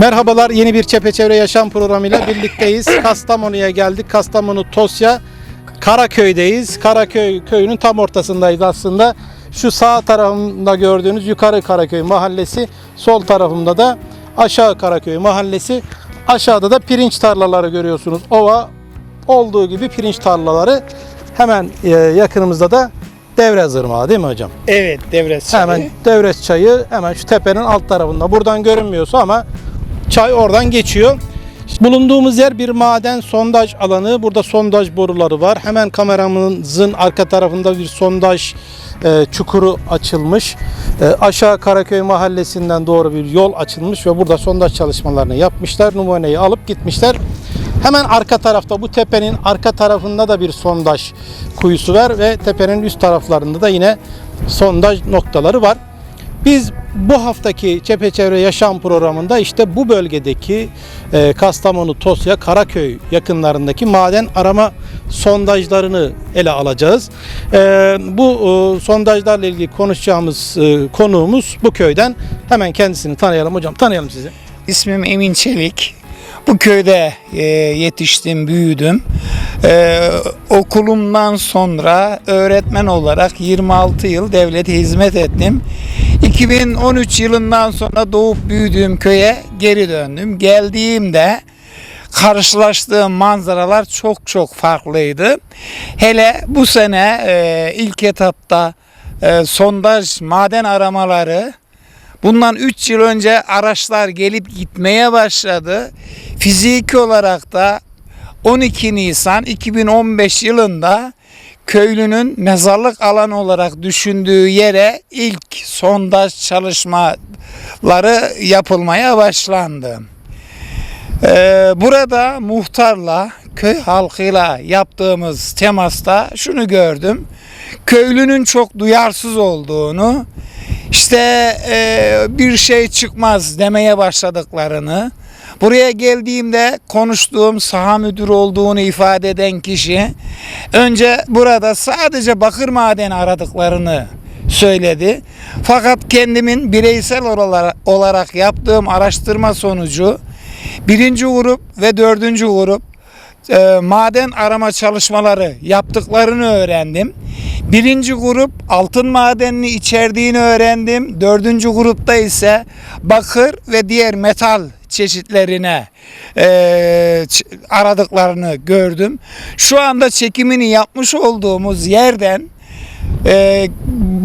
Merhabalar yeni bir Çepeçevre Yaşam programıyla birlikteyiz. Kastamonu'ya geldik. Kastamonu Tosya Karaköy'deyiz. Karaköy köyünün tam ortasındayız aslında. Şu sağ tarafında gördüğünüz yukarı Karaköy mahallesi, sol tarafımda da aşağı Karaköy mahallesi. Aşağıda da pirinç tarlaları görüyorsunuz. Ova olduğu gibi pirinç tarlaları. Hemen e, yakınımızda da Devre Zırmağı değil mi hocam? Evet devret Hemen Devres çayı hemen şu tepenin alt tarafında. Buradan görünmüyorsa ama çay oradan geçiyor. Bulunduğumuz yer bir maden sondaj alanı. Burada sondaj boruları var. Hemen kameramızın arka tarafında bir sondaj e, çukuru açılmış. E, aşağı Karaköy mahallesinden doğru bir yol açılmış ve burada sondaj çalışmalarını yapmışlar. Numuneyi alıp gitmişler. Hemen arka tarafta bu tepenin arka tarafında da bir sondaj kuyusu var ve tepenin üst taraflarında da yine sondaj noktaları var. Biz bu haftaki Çepeçevre Yaşam programında işte bu bölgedeki e, Kastamonu, Tosya, Karaköy yakınlarındaki maden arama sondajlarını ele alacağız. E, bu e, sondajlarla ilgili konuşacağımız e, konuğumuz bu köyden. Hemen kendisini tanıyalım hocam. Tanıyalım sizi. İsmim Emin Çelik. Bu köyde e, yetiştim, büyüdüm. Okulumdan sonra öğretmen olarak 26 yıl devlete hizmet ettim. 2013 yılından sonra doğup büyüdüğüm köye geri döndüm. Geldiğimde karşılaştığım manzaralar çok çok farklıydı. Hele bu sene e, ilk etapta e, sondaj maden aramaları Bundan 3 yıl önce araçlar gelip gitmeye başladı. Fiziki olarak da 12 Nisan 2015 yılında köylünün mezarlık alanı olarak düşündüğü yere ilk sondaj çalışmaları yapılmaya başlandı. Ee, burada muhtarla, köy halkıyla yaptığımız temasta şunu gördüm. Köylünün çok duyarsız olduğunu, işte e, bir şey çıkmaz demeye başladıklarını, buraya geldiğimde konuştuğum saha müdürü olduğunu ifade eden kişi, önce burada sadece bakır madeni aradıklarını söyledi. Fakat kendimin bireysel olarak, yaptığım araştırma sonucu birinci grup ve dördüncü grup e, maden arama çalışmaları yaptıklarını öğrendim. Birinci grup altın madenini içerdiğini öğrendim. Dördüncü grupta ise bakır ve diğer metal çeşitlerine e, aradıklarını gördüm. Şu anda çekimini yapmış olduğumuz yerden e,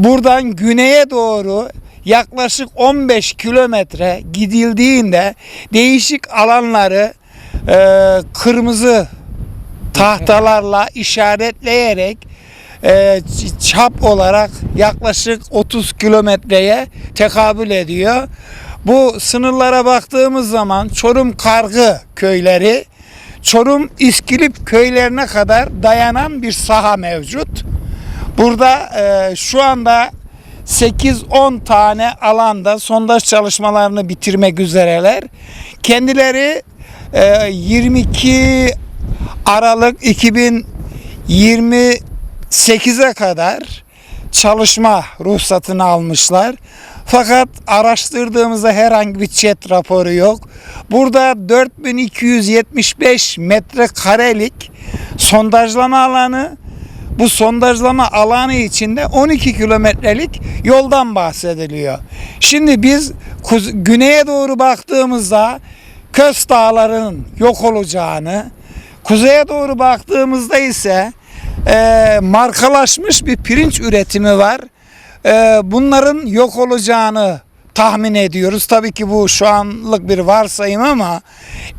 buradan güneye doğru yaklaşık 15 kilometre gidildiğinde değişik alanları e, kırmızı tahtalarla işaretleyerek e, çap olarak yaklaşık 30 kilometreye tekabül ediyor. Bu sınırlara baktığımız zaman Çorum Kargı köyleri, Çorum İskilip köylerine kadar dayanan bir saha mevcut. Burada e, şu anda 8-10 tane alanda sondaj çalışmalarını bitirmek üzereler. Kendileri e, 22 Aralık 2028'e kadar çalışma ruhsatını almışlar. Fakat araştırdığımızda herhangi bir chat raporu yok. Burada 4275 metrekarelik sondajlama alanı bu sondajlama alanı içinde 12 kilometrelik yoldan bahsediliyor. Şimdi biz güneye doğru baktığımızda Köz Dağları'nın yok olacağını, kuzeye doğru baktığımızda ise e, markalaşmış bir pirinç üretimi var. E, bunların yok olacağını tahmin ediyoruz. Tabii ki bu şu anlık bir varsayım ama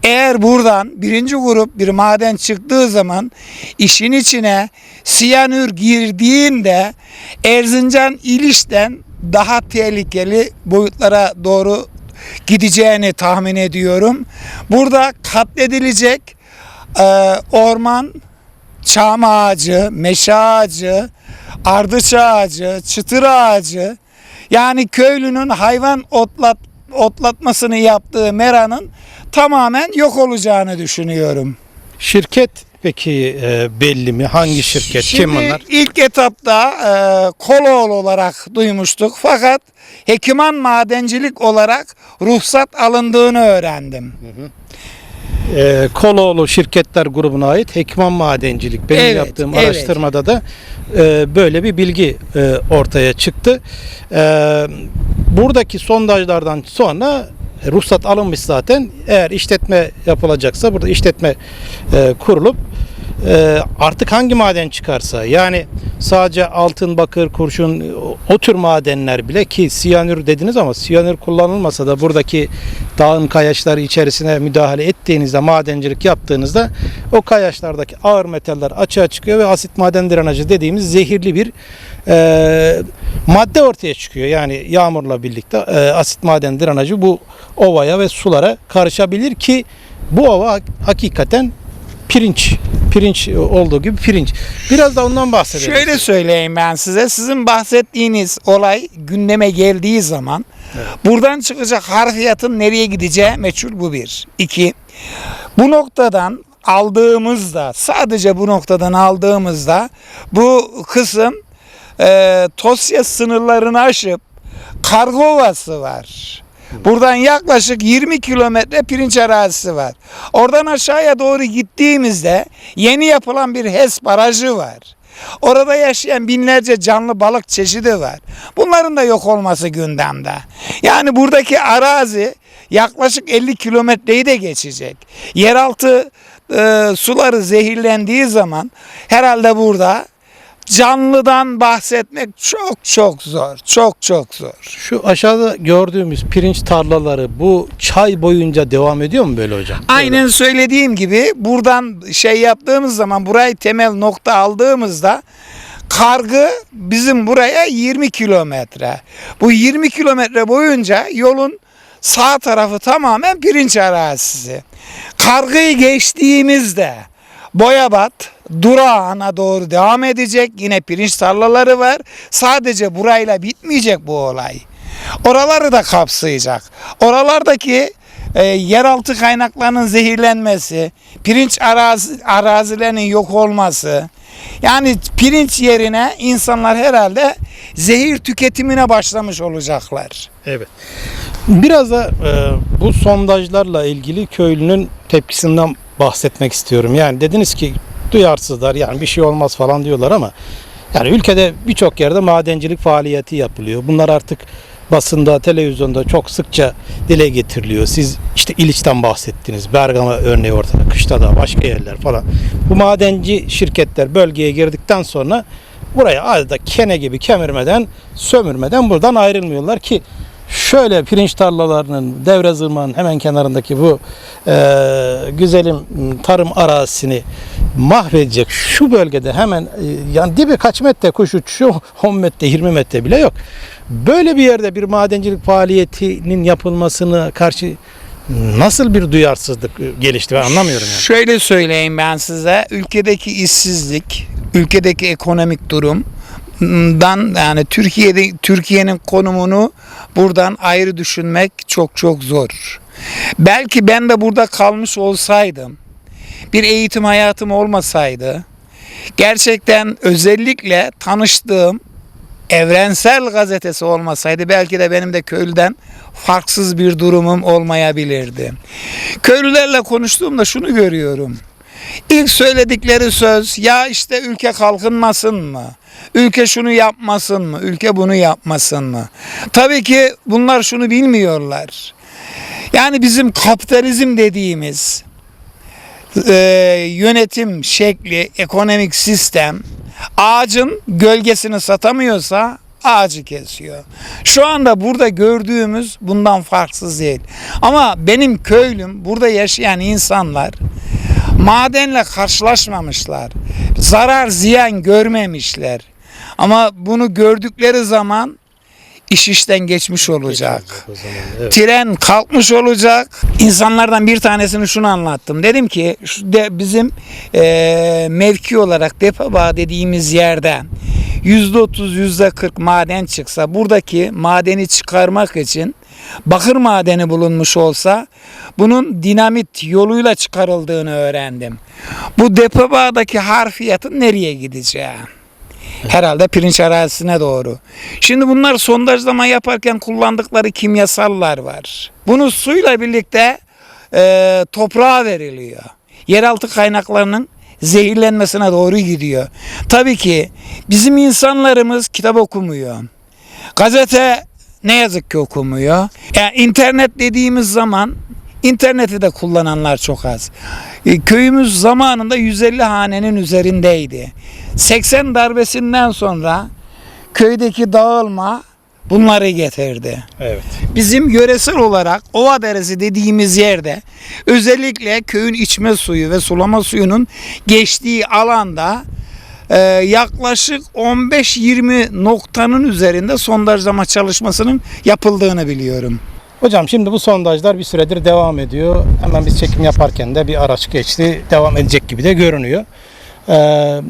eğer buradan birinci grup bir maden çıktığı zaman işin içine siyanür girdiğinde Erzincan İliş'ten daha tehlikeli boyutlara doğru gideceğini tahmin ediyorum. Burada katledilecek e, orman, çam ağacı, meşe ağacı, ardıç ağacı, çıtır ağacı yani köylünün hayvan otlat, otlatmasını yaptığı meranın tamamen yok olacağını düşünüyorum. Şirket peki e, belli mi? Hangi şirket? Şimdi kim bunlar? ilk etapta e, Koloğlu olarak duymuştuk fakat Hekiman Madencilik olarak ruhsat alındığını öğrendim. E, Koloğlu Şirketler grubuna ait Hekman Madencilik. Benim Evet, yaptığım evet. araştırmada da e, böyle bir bilgi e, ortaya çıktı. E, buradaki sondajlardan sonra e, ruhsat alınmış zaten. Eğer işletme yapılacaksa burada işletme e, kurulup e, artık hangi maden çıkarsa yani sadece altın, bakır, kurşun o, tür madenler bile ki siyanür dediniz ama siyanür kullanılmasa da buradaki dağın kayaçları içerisine müdahale ettiğinizde madencilik yaptığınızda o kayaçlardaki ağır metaller açığa çıkıyor ve asit maden drenajı dediğimiz zehirli bir e, madde ortaya çıkıyor. Yani yağmurla birlikte e, asit maden drenajı bu ovaya ve sulara karışabilir ki bu ova hak- hakikaten pirinç pirinç olduğu gibi pirinç. Biraz da ondan bahsedelim. Şöyle söyleyeyim ben size. Sizin bahsettiğiniz olay gündeme geldiği zaman buradan çıkacak harfiyatın nereye gideceği meçhul bu bir. İki, bu noktadan aldığımızda sadece bu noktadan aldığımızda bu kısım e, Tosya sınırlarını aşıp Kargovası var. Buradan yaklaşık 20 kilometre pirinç arazisi var. Oradan aşağıya doğru gittiğimizde yeni yapılan bir HES barajı var. Orada yaşayan binlerce canlı balık çeşidi var. Bunların da yok olması gündemde. Yani buradaki arazi yaklaşık 50 kilometreyi de geçecek. Yeraltı e, suları zehirlendiği zaman herhalde burada canlıdan bahsetmek çok çok zor. Çok çok zor. Şu aşağıda gördüğümüz pirinç tarlaları bu çay boyunca devam ediyor mu böyle hocam? Aynen söylediğim gibi buradan şey yaptığımız zaman burayı temel nokta aldığımızda kargı bizim buraya 20 kilometre. Bu 20 kilometre boyunca yolun sağ tarafı tamamen pirinç arazisi. Kargıyı geçtiğimizde Boyabat durağına doğru devam edecek. Yine pirinç tarlaları var. Sadece burayla bitmeyecek bu olay. Oraları da kapsayacak. Oralardaki e, yeraltı kaynaklarının zehirlenmesi, pirinç arazi, arazilerinin yok olması, yani pirinç yerine insanlar herhalde zehir tüketimine başlamış olacaklar. Evet. Biraz da e, bu sondajlarla ilgili köylünün tepkisinden bahsetmek istiyorum. Yani dediniz ki duyarsızlar yani bir şey olmaz falan diyorlar ama yani ülkede birçok yerde madencilik faaliyeti yapılıyor. Bunlar artık basında, televizyonda çok sıkça dile getiriliyor. Siz işte İliç'ten bahsettiniz. Bergama örneği ortada. Kışlada başka yerler falan. Bu madenci şirketler bölgeye girdikten sonra buraya adeta kene gibi kemirmeden, sömürmeden buradan ayrılmıyorlar ki şöyle pirinç tarlalarının devre zırmağının hemen kenarındaki bu e, güzelim tarım arazisini mahvedecek şu bölgede hemen e, yani dibi kaç metre kuş uçuşu 10 metre 20 metre bile yok. Böyle bir yerde bir madencilik faaliyetinin yapılmasına karşı nasıl bir duyarsızlık gelişti ben anlamıyorum yani. Şöyle söyleyeyim ben size. Ülkedeki işsizlik, ülkedeki ekonomik durumdan yani Türkiye'de Türkiye'nin konumunu buradan ayrı düşünmek çok çok zor. Belki ben de burada kalmış olsaydım, bir eğitim hayatım olmasaydı, gerçekten özellikle tanıştığım Evrensel Gazetesi olmasaydı belki de benim de köylüden farksız bir durumum olmayabilirdi. Köylülerle konuştuğumda şunu görüyorum. İlk söyledikleri söz ya işte ülke kalkınmasın mı? Ülke şunu yapmasın mı? Ülke bunu yapmasın mı? Tabii ki bunlar şunu bilmiyorlar. Yani bizim kapitalizm dediğimiz e, yönetim şekli, ekonomik sistem ağacın gölgesini satamıyorsa ağacı kesiyor. Şu anda burada gördüğümüz bundan farksız değil. Ama benim köylüm, burada yaşayan insanlar madenle karşılaşmamışlar. Zarar ziyan görmemişler. Ama bunu gördükleri zaman iş işten geçmiş olacak. Zaman, evet. Tren kalkmış olacak. İnsanlardan bir tanesini şunu anlattım. Dedim ki şu de bizim eee, mevki olarak depo bağı dediğimiz yerden %30 %40 maden çıksa buradaki madeni çıkarmak için bakır madeni bulunmuş olsa bunun dinamit yoluyla çıkarıldığını öğrendim. Bu depo bağdaki harfiyatın nereye gideceği? Herhalde pirinç arazisine doğru. Şimdi bunlar sondajlama yaparken kullandıkları kimyasallar var. Bunu suyla birlikte e, toprağa veriliyor. Yeraltı kaynaklarının zehirlenmesine doğru gidiyor. Tabii ki bizim insanlarımız kitap okumuyor. Gazete ne yazık ki okumuyor. Yani internet dediğimiz zaman interneti de kullananlar çok az. E, Köyümüz zamanında 150 hanenin üzerindeydi. 80 darbesinden sonra köydeki dağılma bunları getirdi. Evet. Bizim yöresel olarak Ova Deresi dediğimiz yerde özellikle köyün içme suyu ve sulama suyunun geçtiği alanda e, yaklaşık 15-20 noktanın üzerinde sondajlama çalışmasının yapıldığını biliyorum. Hocam şimdi bu sondajlar bir süredir devam ediyor. Hemen biz çekim yaparken de bir araç geçti. Devam edecek gibi de görünüyor. Ee,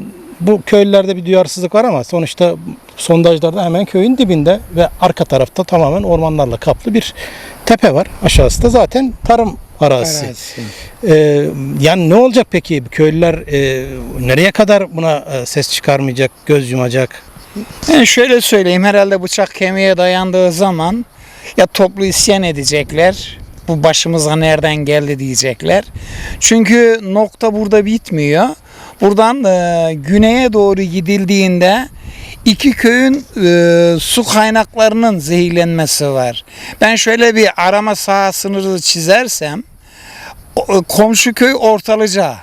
bu köylülerde bir duyarsızlık var ama sonuçta sondajlarda hemen köyün dibinde ve arka tarafta tamamen ormanlarla kaplı bir tepe var. Aşağısı da zaten tarım arazisi. Ee, yani ne olacak peki? Köylüler e, nereye kadar buna e, ses çıkarmayacak, göz yumacak? Ben şöyle söyleyeyim herhalde bıçak kemiğe dayandığı zaman ya toplu isyan edecekler. Bu başımıza nereden geldi diyecekler. Çünkü nokta burada bitmiyor. Buradan e, güneye doğru gidildiğinde iki köyün e, su kaynaklarının zehirlenmesi var. Ben şöyle bir arama saha sınırı çizersem komşu köy Ortalıca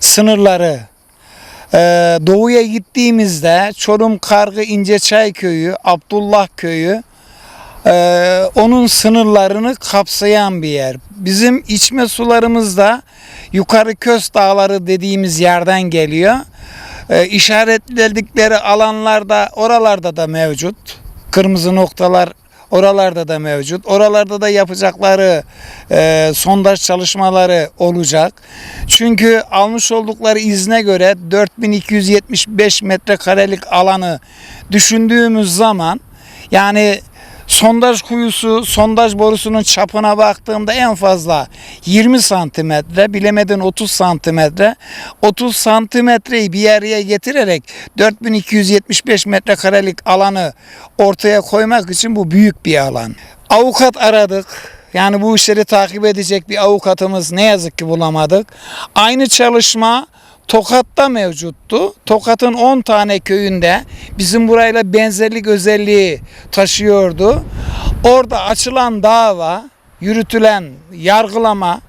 sınırları ee, doğuya gittiğimizde Çorum Kargı İnceçay Köyü, Abdullah Köyü e, onun sınırlarını kapsayan bir yer. Bizim içme sularımız da Yukarı Köz Dağları dediğimiz yerden geliyor. E, işaretledikleri alanlarda oralarda da mevcut. Kırmızı noktalar oralarda da mevcut. Oralarda da yapacakları e, sondaj çalışmaları olacak. Çünkü almış oldukları izne göre 4275 metrekarelik alanı düşündüğümüz zaman yani sondaj kuyusu, sondaj borusunun çapına baktığımda en fazla 20 santimetre, bilemedin 30 santimetre. 30 santimetreyi bir araya getirerek 4275 metrekarelik alanı ortaya koymak için bu büyük bir alan. Avukat aradık. Yani bu işleri takip edecek bir avukatımız ne yazık ki bulamadık. Aynı çalışma Tokat'ta mevcuttu. Tokat'ın 10 tane köyünde bizim burayla benzerlik özelliği taşıyordu. Orada açılan dava, yürütülen yargılama,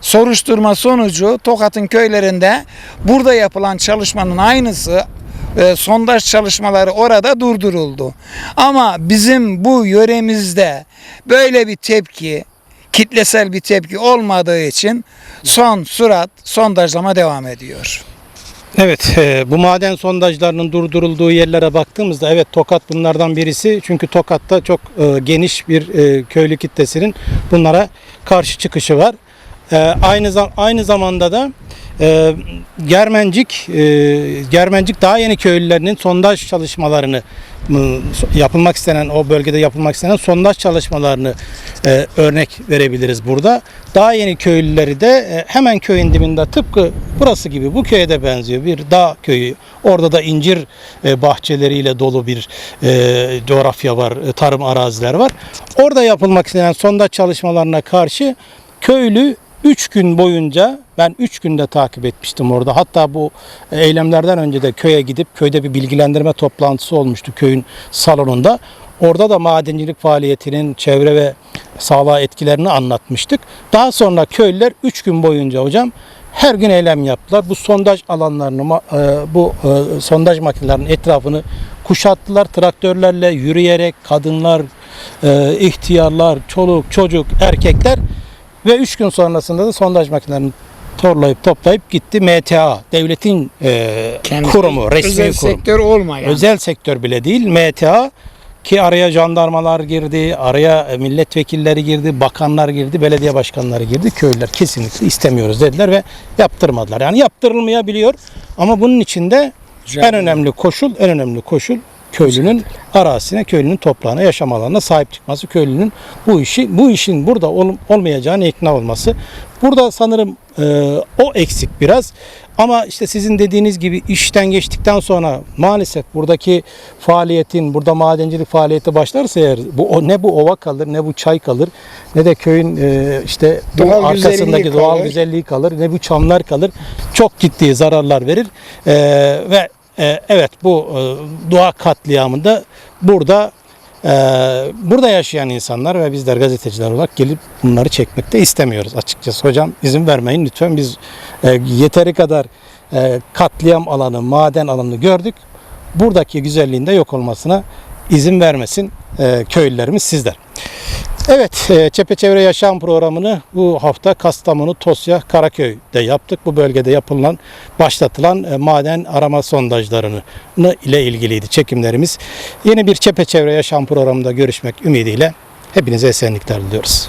soruşturma sonucu Tokat'ın köylerinde burada yapılan çalışmanın aynısı e, sondaj çalışmaları orada durduruldu. Ama bizim bu yöremizde böyle bir tepki, kitlesel bir tepki olmadığı için son surat sondajlama devam ediyor. Evet, e, bu maden sondajlarının durdurulduğu yerlere baktığımızda evet Tokat bunlardan birisi. Çünkü Tokat'ta çok e, geniş bir e, köylü kitlesinin bunlara karşı çıkışı var. Aynı aynı zamanda da e, Germencik e, Germencik daha yeni köylülerinin sondaj çalışmalarını m, yapılmak istenen o bölgede yapılmak istenen sondaj çalışmalarını e, örnek verebiliriz burada. Daha yeni köylüleri de e, hemen köyün dibinde tıpkı burası gibi bu köye de benziyor bir dağ köyü. Orada da incir e, bahçeleriyle dolu bir e, coğrafya var, e, tarım araziler var. Orada yapılmak istenen sondaj çalışmalarına karşı köylü 3 gün boyunca ben 3 günde takip etmiştim orada. Hatta bu eylemlerden önce de köye gidip köyde bir bilgilendirme toplantısı olmuştu köyün salonunda. Orada da madencilik faaliyetinin çevre ve sağlığa etkilerini anlatmıştık. Daha sonra köylüler 3 gün boyunca hocam her gün eylem yaptılar. Bu sondaj alanlarını, e, bu e, sondaj makinelerinin etrafını kuşattılar. Traktörlerle yürüyerek kadınlar, e, ihtiyarlar, çoluk, çocuk, erkekler ve 3 gün sonrasında da sondaj makinelerini torlayıp toplayıp gitti MTA, devletin e, kurumu, resmi özel kurum. sektör olmayan. Özel sektör bile değil MTA ki araya jandarmalar girdi, araya milletvekilleri girdi, bakanlar girdi, belediye başkanları girdi. Köylüler kesinlikle istemiyoruz dediler ve yaptırmadılar. Yani yaptırılmayabiliyor ama bunun içinde en önemli koşul, en önemli koşul köylünün arazisine, köylünün toprağına, yaşam alanına sahip çıkması, köylünün bu işi bu işin burada ol- olmayacağına ikna olması. Burada sanırım e, o eksik biraz. Ama işte sizin dediğiniz gibi işten geçtikten sonra maalesef buradaki faaliyetin, burada madencilik faaliyeti başlarsa eğer bu o, ne bu ova kalır, ne bu çay kalır, ne de köyün e, işte Doğal arkasındaki güzelliği doğal kalır. güzelliği kalır, ne bu çamlar kalır. Çok ciddi zararlar verir. E, ve e, evet bu e, doğa katliamında burada e, burada yaşayan insanlar ve bizler gazeteciler olarak gelip bunları çekmekte istemiyoruz açıkçası. Hocam izin vermeyin lütfen biz e, yeteri kadar katliam alanı, maden alanını gördük. Buradaki güzelliğin de yok olmasına izin vermesin e, köylülerimiz sizler. Evet, e, Çepeçevre Yaşam programını bu hafta Kastamonu, Tosya, Karaköy'de yaptık. Bu bölgede yapılan, başlatılan e, maden arama sondajlarını ile ilgiliydi çekimlerimiz. Yeni bir Çepeçevre Yaşam programında görüşmek ümidiyle hepinize esenlikler diliyoruz.